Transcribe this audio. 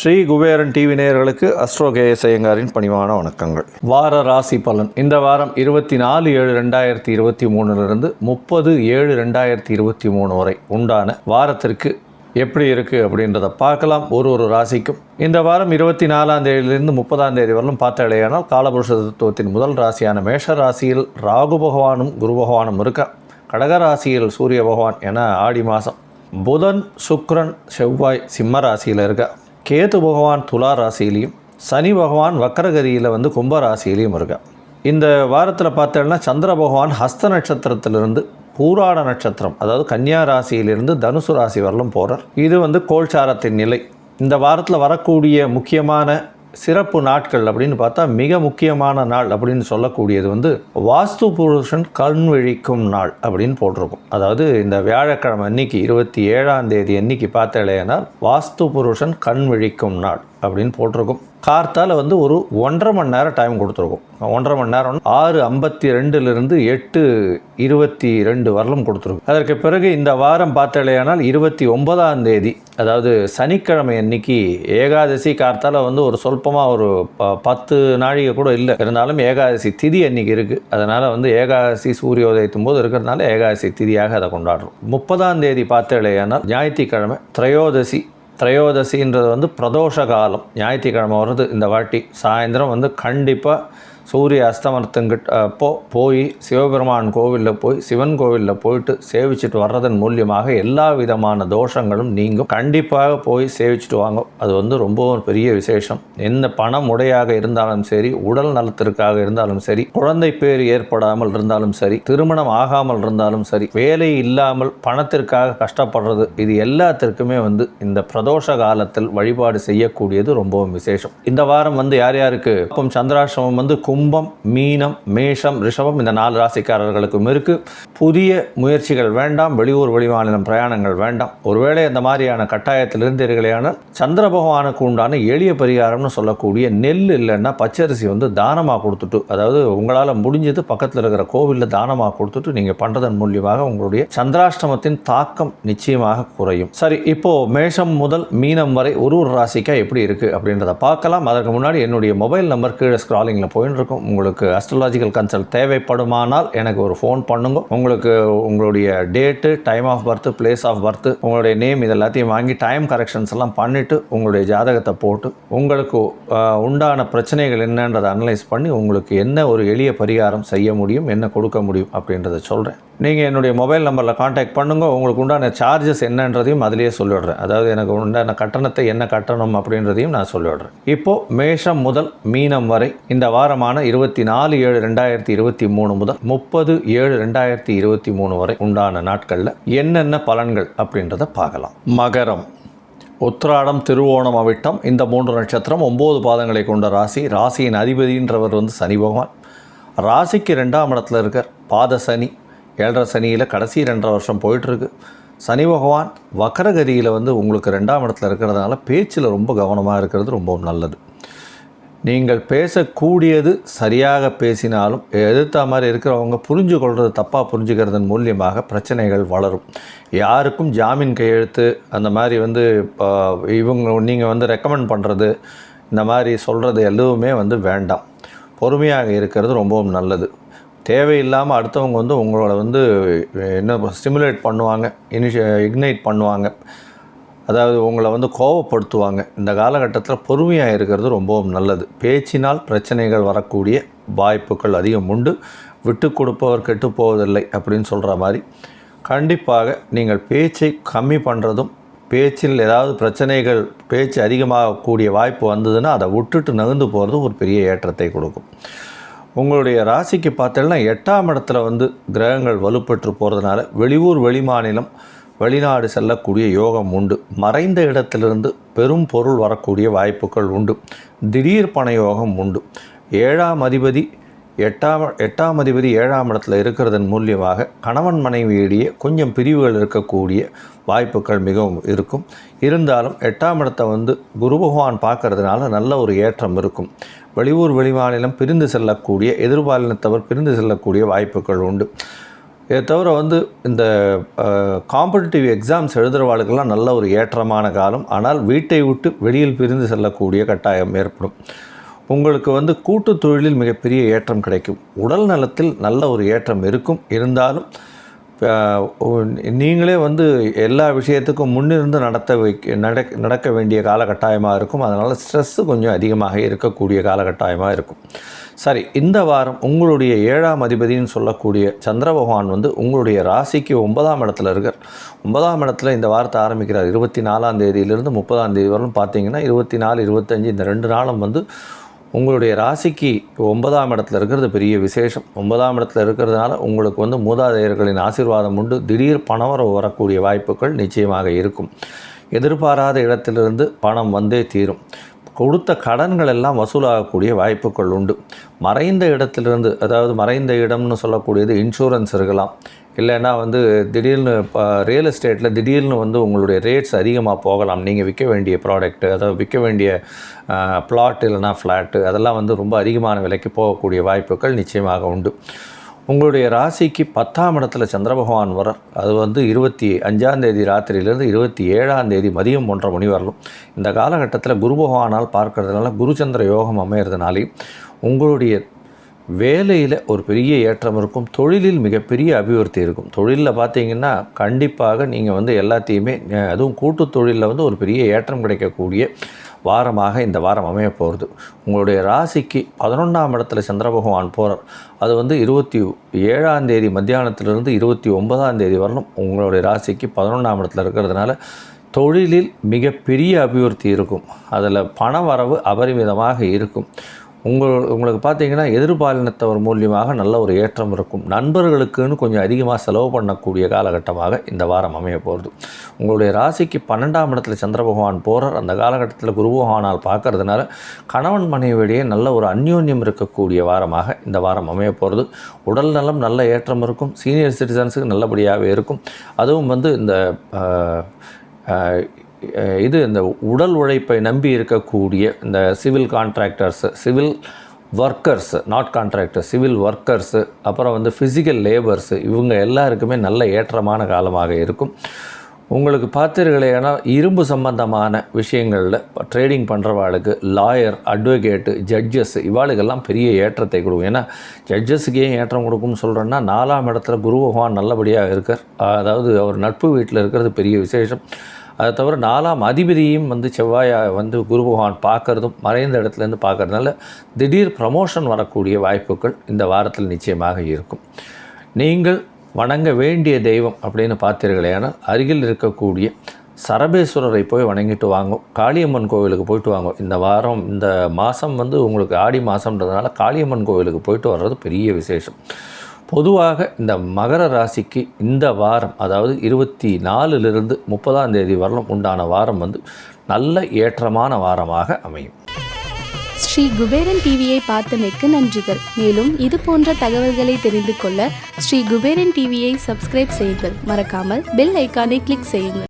Sri Kuberan TV நேயர்களுக்கு astro KS ஐயங்காரின் பணிவான வணக்கங்கள். வார ராசி பலன். இந்த வாரம் இருபத்தி நாலு ஏழு ரெண்டாயிரத்தி இருபத்தி மூணுலேருந்து முப்பது ஏழு ரெண்டாயிரத்தி இருபத்தி மூணு வரை உண்டான வாரத்திற்கு எப்படி இருக்குது அப்படின்றத பார்க்கலாம். ஒரு ஒரு ராசிக்கும். இந்த வாரம் இருபத்தி நாலாம் தேதியிலிருந்து முப்பதாம் தேதி வரலும் பார்த்தாலேயானால் காலபுருஷ தத்துவத்தின் முதல் ராசியான மேஷ ராசியில் ராகு பகவானும் குரு பகவானும் இருக்க? கடக ராசியில் சூரிய பகவான் என ஆடி மாதம் புதன் சுக்ரன் செவ்வாய் சிம்ம ராசியில் இருக்க. கேது பகவான் துலா ராசியிலையும் சனி பகவான் வக்கரகதியில் வந்து கும்ப ராசியிலையும் இருக்கா. இந்த வாரத்தில் பார்த்தோம்னா சந்திர பகவான் ஹஸ்த நட்சத்திரத்திலிருந்து பூராட நட்சத்திரம் அதாவது கன்னியா ராசியிலிருந்து தனுசு ராசி வரலும் போகிறார் இது வந்து கோல்சாரத்தின் நிலை. இந்த வாரத்தில் வரக்கூடிய முக்கியமான சிறப்பு நாட்கள் அப்படின்னு பார்த்தா மிக முக்கியமான நாள் அப்படின்னு சொல்லக்கூடியது வந்து வாஸ்து புருஷன் கண் விழிக்கும் நாள் அப்படின்னு போட்டிருக்கும். அதாவது இந்த வியாழக்கிழமை அன்னைக்கு இருபத்தி ஏழாம் தேதி அன்னைக்கு பார்த்தாலேனால் வாஸ்து புருஷன் கண் விழிக்கும் நாள் அப்படின்னு போட்டிருக்கும். கார்த்தால் வந்து ஒரு ஒன்றரை மணி நேரம் டைம் கொடுத்துருக்கும். ஒன்றரை மணி நேரம் ஆறு ஐம்பத்தி ரெண்டுலேருந்து எட்டு இருபத்தி ரெண்டு வரலும் கொடுத்துருக்கும். அதற்கு பிறகு இந்த வாரம் பார்த்தாலேயானால் இருபத்தி ஒன்பதாம் தேதி அதாவது சனிக்கிழமை அன்னைக்கு ஏகாதசி கார்த்தால வந்து ஒரு சொல்பமாக ஒரு ப பத்து நாழிகை கூட இல்லை. இருந்தாலும் ஏகாதசி திதி அன்னைக்கு இருக்குது அதனால் வந்து ஏகாதசி சூரியோதயத்தும் போது இருக்கிறதுனால ஏகாதசி திதியாக அதை கொண்டாடுறோம். முப்பதாம் தேதி பார்த்தாலேயானால் ஞாயிற்றுக்கிழமை திரையோதசி திரையோதசின்றது வந்து பிரதோஷ காலம் ஞாயிற்றுக்கிழமை வருது இந்த வாட்டி. சாயந்தரம் வந்து கண்டிப்பாக சூரிய அஸ்தமனத்துங்கிட்ட அப்போ போய் சிவபெருமான் கோவிலில் போய் சிவன் கோவிலில் போயிட்டு சேவிச்சுட்டு வர்றதன் மூலியமாக எல்லா விதமான தோஷங்களும் நீங்கும். கண்டிப்பாக போய் சேவிச்சுட்டு வாங்க. அது வந்து ரொம்பவும் பெரிய விசேஷம். எந்த பணம் உடையாக இருந்தாலும் சரி உடல் நலத்திற்காக இருந்தாலும் சரி குழந்தை பேர் ஏற்படாமல் இருந்தாலும் சரி திருமணம் ஆகாமல் இருந்தாலும் சரி வேலை இல்லாமல் பணத்திற்காக கஷ்டப்படுறது இது எல்லாத்திற்குமே வந்து இந்த பிரதோஷ காலத்தில் வழிபாடு செய்யக்கூடியது ரொம்பவும் விசேஷம். இந்த வாரம் வந்து யார் யாருக்கு? அப்பம் சந்திராசிரமம் வந்து கும்பம் மீனம் மேஷம் ரிஷபம் இந்த நாலு ராசிக்காரர்களுக்கும் இருக்குது புதிய முயற்சிகள் வேண்டாம் வெளியூர் வெளிமாநிலம் பிரயாணங்கள் வேண்டாம். ஒருவேளை அந்த மாதிரியான கட்டாயத்தில் இருந்தீர்களேயானால் சந்திர பகவானுக்கு உண்டான எளிய பரிகாரம்னு சொல்லக்கூடிய நெல் இல்லைன்னா பச்சரிசி வந்து தானமாக கொடுத்துட்டு அதாவது உங்களால் முடிஞ்சது பக்கத்தில் இருக்கிற கோவிலில் தானமாக கொடுத்துட்டு நீங்கள் பண்ணுறதன் மூலியமாக உங்களுடைய சந்திராஷ்டமத்தின் தாக்கம் நிச்சயமாக குறையும். சரி இப்போது மேஷம் முதல் மீனம் வரை ஒரு ஒரு ராசிக்கா எப்படி இருக்குது அப்படின்றத பார்க்கலாம். அதற்கு முன்னாடி என்னுடைய மொபைல் நம்பர் கீழே ஸ்க்ராலிங்கில் போயின்னு இருக்கும். உங்களுக்கு அஸ்ட்ராலாஜிக்கல் கன்சல்ட் தேவைப்படுமானால் எனக்கு ஒரு ஃபோன் பண்ணுங்க. உங்களுக்கு உங்களுடைய date time of birth place of birth உங்களுடைய நேம் இது எல்லாத்தையும் வாங்கி டைம் கரெக்ஷன்ஸ் எல்லாம் பண்ணிவிட்டு உங்களுடைய ஜாதகத்தை போட்டு உங்களுக்கு உண்டான பிரச்சனைகள் என்னன்றதை அனலைஸ் பண்ணி உங்களுக்கு என்ன ஒரு எளிய பரிகாரம் செய்ய முடியும் என்ன கொடுக்க முடியும் அப்படின்றத சொல்கிறேன் நீங்கள் என்னுடைய மொபைல் நம்பரில் காண்டாக்ட் பண்ணுங்க. உங்களுக்கு உண்டான சார்ஜஸ் என்னன்றதையும் அதிலேயே சொல்லிவிடுறேன் அதாவது எனக்கு உண்டான கட்டணத்தை என்ன கட்டணம் அப்படின்றதையும் நான் சொல்லிவிடுறேன் இப்போது மேஷம் முதல் மீனம் வரை இந்த வாரமான இருபத்தி நாலு ஏழு ரெண்டாயிரத்தி இருபத்தி மூணு முதல் முப்பது ஏழு ரெண்டாயிரத்தி இருபத்தி மூணு வரை உண்டான நாட்களில் என்னென்ன பலன்கள் அப்படின்றத பார்க்கலாம். மகரம். உத்திராடம் திருவோணம் அவிட்டம் இந்த மூன்று நட்சத்திரம் ஒம்பது பாதங்களை கொண்ட ராசி. ராசியின் அதிபதின்றவர் வந்து சனி பகவான். ராசிக்கு ரெண்டாம் இடத்துல இருக்கார். பாத சனி ஏழரை சனியில் கடைசி ரெண்டரை வருஷம் போயிட்டுருக்கு. சனி பகவான் வக்கரகதியில் வந்து உங்களுக்கு ரெண்டாம் இடத்துல இருக்கிறதுனால பேச்சில் ரொம்ப கவனமாக இருக்கிறது ரொம்பவும் நல்லது. நீங்கள் பேசக்கூடியது சரியாக பேசினாலும் எதிர்த்த மாதிரி இருக்கிறவங்க புரிஞ்சு கொள்வது தப்பாக புரிஞ்சுக்கிறதன் மூலியமாக பிரச்சனைகள் வளரும். யாருக்கும் ஜாமீன் கையெழுத்து அந்த மாதிரி வந்து இப்போ இவங்க நீங்கள் வந்து ரெக்கமெண்ட் பண்ணுறது இந்த மாதிரி சொல்கிறது எதுவுமே வந்து வேண்டாம். பொறுமையாக இருக்கிறது ரொம்பவும் நல்லது. தேவையில்லாமல் அடுத்தவங்க வந்து உங்களோட வந்து என்ன ஸ்டிமுலேட் பண்ணுவாங்க இனிஷிய இக்னைட் பண்ணுவாங்க. அதாவது உங்களை வந்து கோவப்படுத்துவாங்க. இந்த காலகட்டத்தில் பொறுமையாக இருக்கிறது ரொம்பவும் நல்லது. பேச்சினால் பிரச்சனைகள் வரக்கூடிய வாய்ப்புகள் அதிகம் உண்டு. விட்டு கொடுப்பவர் கெட்டு போவதில்லை அப்படின்னு சொல்கிற மாதிரி. கண்டிப்பாக நீங்கள் பேச்சை கம்மி பண்ணுறதும் பேச்சில் ஏதாவது பிரச்சனைகள் பேச்சு அதிகமாகக்கூடிய வாய்ப்பு வந்ததுன்னா அதை விட்டுட்டு நகர்ந்து போகிறது ஒரு பெரிய ஏற்றத்தை கொடுக்கும். உங்களுடைய ராசிக்கு பார்த்தேன்னா எட்டாம் இடத்துல வந்து கிரகங்கள் வலுப்பெற்று போகிறதுனால வெளியூர் வெளிமாநிலம் வெளிநாடு செல்லக்கூடிய யோகம் உண்டு. மறைந்த இடத்திலிருந்து பெரும் பொருள் வரக்கூடிய வாய்ப்புகள் உண்டு. திடீர் பண யோகம் உண்டு. ஏழாம் அதிபதி எட்டாம் எட்டாம் அதிபதி ஏழாம் இடத்துல இருக்கிறதன் மூலியமாக கணவன் மனைவியிடையே கொஞ்சம் பிரிவுகள் இருக்கக்கூடிய வாய்ப்புகள் மிகவும் இருக்கும். இருந்தாலும் எட்டாம் இடத்தை வந்து குரு பகவான் பார்க்கறதுனால நல்ல ஒரு ஏற்றம் இருக்கும். வெளியூர் வெளிமாநிலம் பிரிந்து செல்லக்கூடிய எதிர்பாலினத்தவர் பிரிந்து செல்லக்கூடிய வாய்ப்புகள் உண்டு. இதை தவிர வந்து இந்த காம்படிட்டிவ் எக்ஸாம்ஸ் எழுதுகிறவாளுக்கெல்லாம் நல்ல ஒரு ஏற்றமான காலம். ஆனால் வீட்டை விட்டு வெளியில் பிரிந்து செல்லக்கூடிய கட்டாயம் ஏற்படும். உங்களுக்கு வந்து கூட்டு தொழிலில் மிகப்பெரிய ஏற்றம் கிடைக்கும். உடல் நலத்தில் நல்ல ஒரு ஏற்றம் இருக்கும். இருந்தாலும் நீங்களே வந்து எல்லா விஷயத்துக்கும் முன்னிருந்து நடத்த வைக்க நடக்க நடக்க வேண்டிய காலகட்டாயமாக இருக்கும். அதனால் ஸ்ட்ரெஸ்ஸு கொஞ்சம் அதிகமாக இருக்கக்கூடிய காலகட்டாயமாக இருக்கும். சரி இந்த வாரம் உங்களுடைய ஏழாம் அதிபதின்னு சொல்லக்கூடிய சந்திர பகவான் வந்து உங்களுடைய ராசிக்கு ஒன்பதாம் இடத்துல இருக்கார். ஒன்பதாம் இடத்துல இந்த வாரத்தை ஆரம்பிக்கிறார். இருபத்தி நாலாம் தேதியிலிருந்து முப்பதாம் தேதி வரலும் பார்த்தீங்கன்னா இருபத்தி நாலு இருபத்தஞ்சி இந்த ரெண்டு நாளும் வந்து உங்களுடைய ராசிக்கு ஒன்பதாம் இடத்துல இருக்கிறது பெரிய விசேஷம். ஒன்பதாம் இடத்துல இருக்கிறதுனால உங்களுக்கு வந்து மூதாதையர்களின் ஆசீர்வாதம் உண்டு. திடீர் பணவரவு வரக்கூடிய வாய்ப்புகள் நிச்சயமாக இருக்கும். எதிர்பாராத இடத்திலிருந்து பணம் வந்தே தீரும். கொடுத்த கடன்கள் எல்லாம் வசூலாகக்கூடிய வாய்ப்புகள் உண்டு. மறைந்த இடத்திலிருந்து அதாவது மறைந்த இடம்னு சொல்லக்கூடியது இன்சூரன்ஸ் இருக்கலாம். இல்லைன்னா வந்து திடீர்னு இப்போ ரியல் எஸ்டேட்டில் திடீர்னு வந்து உங்களுடைய ரேட்ஸ் அதிகமாக போகலாம். நீங்கள் விற்க வேண்டிய ப்ராடக்ட்டு அதாவது விற்க வேண்டிய பிளாட் இல்லைனா ஃப்ளாட்டு அதெல்லாம் வந்து ரொம்ப அதிகமான விலைக்கு போகக்கூடிய வாய்ப்புகள் நிச்சயமாக உண்டு. உங்களுடைய ராசிக்கு பத்தாம் இடத்துல சந்திர பகவான் வர அது வந்து இருபத்தி அஞ்சாம் தேதி ராத்திரியிலேருந்து இருபத்தி ஏழாம் தேதி மதியம் ஒன்றரை மணி வரலும். இந்த காலகட்டத்தில் குரு பகவானால் பார்க்கறதுனால குருச்சந்திர யோகம் அமையிறதுனாலே உங்களுடைய வேலையில் ஒரு பெரிய ஏற்றம் இருக்கும் தொழிலில் மிகப்பெரிய அபிவிருத்தி இருக்கும். தொழிலில் பார்த்தீங்கன்னா கண்டிப்பாக நீங்கள் வந்து எல்லாத்தையுமே அதுவும் கூட்டு தொழிலில் வந்து ஒரு பெரிய ஏற்றம் கிடைக்கக்கூடிய வாரமாக இந்த வாரம் அமைய போகிறது உங்களுடைய ராசிக்கு பதினொன்றாம் இடத்துல சந்திர பகவான் போகிறார் அது வந்து இருபத்தி ஏழாம் தேதி மத்தியானத்திலிருந்து இருபத்தி ஒன்பதாம் தேதி வரணும். உங்களுடைய ராசிக்கு பதினொன்றாம் இடத்துல இருக்கிறதுனால தொழிலில் மிகப்பெரிய அபிவிருத்தி இருக்கும். அதில் பண வரவு அபரிமிதமாக இருக்கும். உங்கள் உங்களுக்கு பார்த்தீங்கன்னா எதிர்பாலினத்தவர் மூலியமாக நல்ல ஒரு ஏற்றம் இருக்கும். நண்பர்களுக்குன்னு கொஞ்சம் அதிகமாக செலவு பண்ணக்கூடிய காலகட்டமாக இந்த வாரம் அமைய போகிறது உங்களுடைய ராசிக்கு பன்னெண்டாம் இடத்துல சந்திர பகவான் போகிறார் அந்த காலகட்டத்தில் குரு பகவானால் பார்க்கறதுனால கணவன் மனைவியிடையே நல்ல ஒரு அந்யோன்யம் இருக்கக்கூடிய வாரமாக இந்த வாரம் அமைய போகிறது உடல் நலம் நல்ல ஏற்றம் இருக்கும். சீனியர் சிட்டிசன்ஸுக்கு நல்லபடியாகவே இருக்கும். அதுவும் வந்து இந்த இது இந்த உடல் உழைப்பை நம்பி இருக்கக்கூடிய இந்த civil contractors civil workers not contractor civil workers அப்புறம் வந்து ஃபிசிக்கல் லேபர்ஸு இவங்க எல்லாருக்குமே நல்ல ஏற்றமான காலமாக இருக்கும். உங்களுக்கு பார்த்தீர்களேனா இரும்பு சம்பந்தமான விஷயங்களில் ட்ரேடிங் பண்ணுறவாளுக்கு லாயர் அட்வொகேட்டு ஜட்ஜஸ் இவாளுக்கெல்லாம் பெரிய ஏற்றத்தை கொடுக்கும். ஏன்னா ஜட்ஜஸுக்கு ஏன் ஏற்றம் கொடுக்கும்னு சொல்கிறேன்னா நாலாம் இடத்துல குரு பகவான் நல்லபடியாக இருக்கார். அதாவது அவர் நட்பு வீட்டில் இருக்கிறது பெரிய விசேஷம். அதை தவிர நாலாம் அதிபதியும் வந்து செவ்வாயை வந்து குரு பகவான் பார்க்குறதும் மறைந்த இடத்துலேருந்து பார்க்கறதுனால திடீர் ப்ரமோஷன் வரக்கூடிய வாய்ப்புகள் இந்த வாரத்தில் நிச்சயமாக இருக்கும். நீங்கள் வணங்க வேண்டிய தெய்வம் அப்படின்னு பார்த்தீர்களே ஆனால் அருகில் இருக்கக்கூடிய சரபேஸ்வரரை போய் வணங்கிட்டு வாங்கும் காளியம்மன் கோவிலுக்கு போயிட்டு வாங்கும் இந்த வாரம் இந்த மாதம் வந்து உங்களுக்கு ஆடி மாதம்ன்றதுனால காளியம்மன் கோவிலுக்கு போயிட்டு வர்றது பெரிய விசேஷம். பொதுவாக இந்த மகர ராசிக்கு இந்த வாரம் அதாவது இருபத்தி நாலுலேருந்து முப்பதாம் தேதி வரலும் உண்டான வாரம் வந்து நல்ல ஏற்றமான வாரமாக அமையும். ஸ்ரீ குபேரன் டிவியை பார்த்தமைக்கு நன்றிகள். மேலும் இது போன்ற தகவல்களை தெரிந்து கொள்ள ஸ்ரீ குபேரன் டிவியை சப்ஸ்கிரைப் செய்யுங்கள். மறக்காமல் பெல் ஐக்கானை கிளிக் செய்யுங்கள்.